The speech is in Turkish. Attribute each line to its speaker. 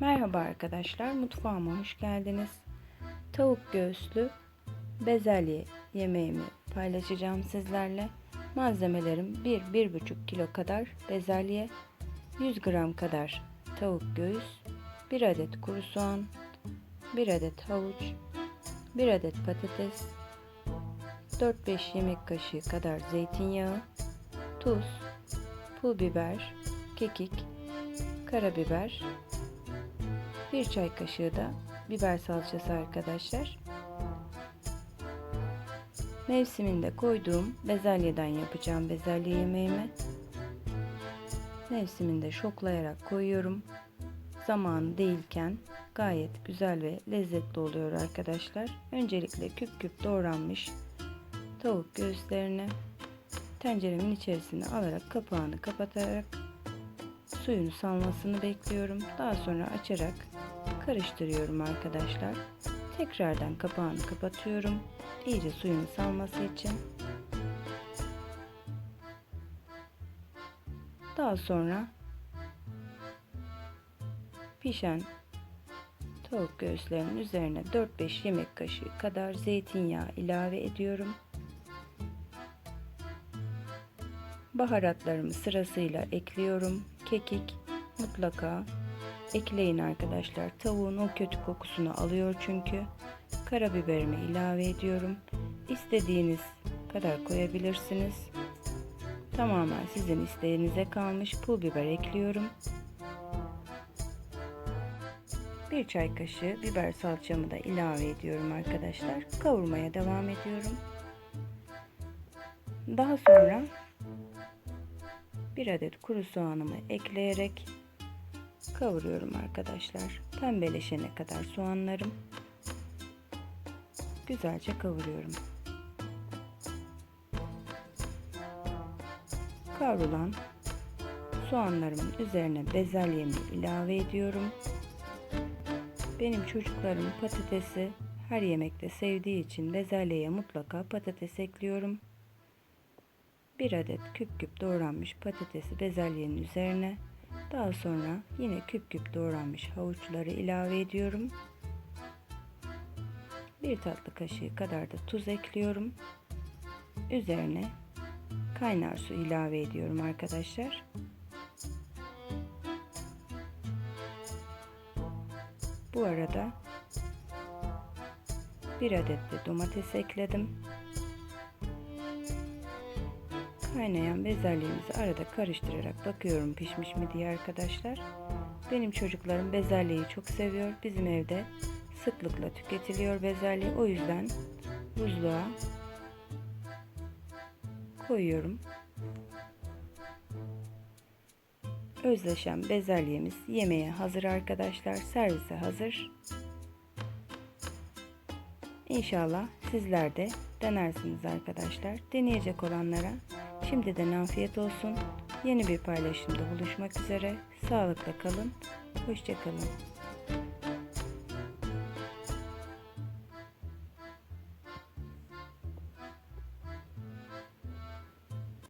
Speaker 1: Merhaba arkadaşlar, mutfağıma hoş geldiniz. Tavuk göğüslü bezelye yemeğimi paylaşacağım sizlerle. Malzemelerim 1-1,5 kilo kadar bezelye, 100 gram kadar tavuk göğüs, 1 adet kuru soğan, 1 adet havuç, 1 adet patates, 4-5 yemek kaşığı kadar zeytinyağı, tuz, pul biber, kekik, karabiber, bir çay kaşığı da biber salçası arkadaşlar. Mevsiminde koyduğum bezelyeden yapacağım bezelye yemeğimi. Mevsiminde şoklayarak koyuyorum. Zamanı değilken gayet güzel ve lezzetli oluyor arkadaşlar. Öncelikle küp küp doğranmış tavuk göğüslerini tenceremin içerisine alarak kapağını kapatarak suyunu salmasını bekliyorum. Daha sonra açarak karıştırıyorum arkadaşlar. Tekrardan kapağını kapatıyorum. İyice suyunu salması için. Daha sonra pişen tavuk göğüslerinin üzerine 4-5 yemek kaşığı kadar zeytinyağı ilave ediyorum. Baharatlarımı sırasıyla ekliyorum. Kekik mutlaka ekleyin arkadaşlar. Tavuğun o kötü kokusunu alıyor çünkü. Karabiberimi ilave ediyorum. İstediğiniz kadar koyabilirsiniz. Tamamen sizin isteğinize kalmış pul biber ekliyorum. Bir çay kaşığı biber salçamı da ilave ediyorum arkadaşlar. Kavurmaya devam ediyorum. Daha sonra bir adet kuru soğanımı ekleyerek kavuruyorum arkadaşlar. Pembeleşene kadar soğanlarım güzelce kavuruyorum. Kavrulan soğanlarımın üzerine bezelyemi ilave ediyorum. Benim çocuklarım patatesi her yemekte sevdiği için bezelyeye mutlaka patates ekliyorum. Bir adet küp küp doğranmış patatesi bezelyenin üzerine daha sonra yine küp küp doğranmış havuçları ilave ediyorum. Bir tatlı kaşığı kadar da tuz ekliyorum. Üzerine kaynar su ilave ediyorum arkadaşlar. Bu arada bir adet de domates ekledim. Kaynayan bezelyemizi arada karıştırarak bakıyorum pişmiş mi diye arkadaşlar. Benim çocuklarım bezelyeyi çok seviyor. Bizim evde sıklıkla tüketiliyor bezelye. O yüzden buzluğa koyuyorum. Özleşen bezelyemiz yemeğe hazır arkadaşlar. Servise hazır. İnşallah sizler de denersiniz arkadaşlar. Deneyecek olanlara şimdiden afiyet olsun. Yeni bir paylaşımda buluşmak üzere. Sağlıkla kalın. Hoşçakalın.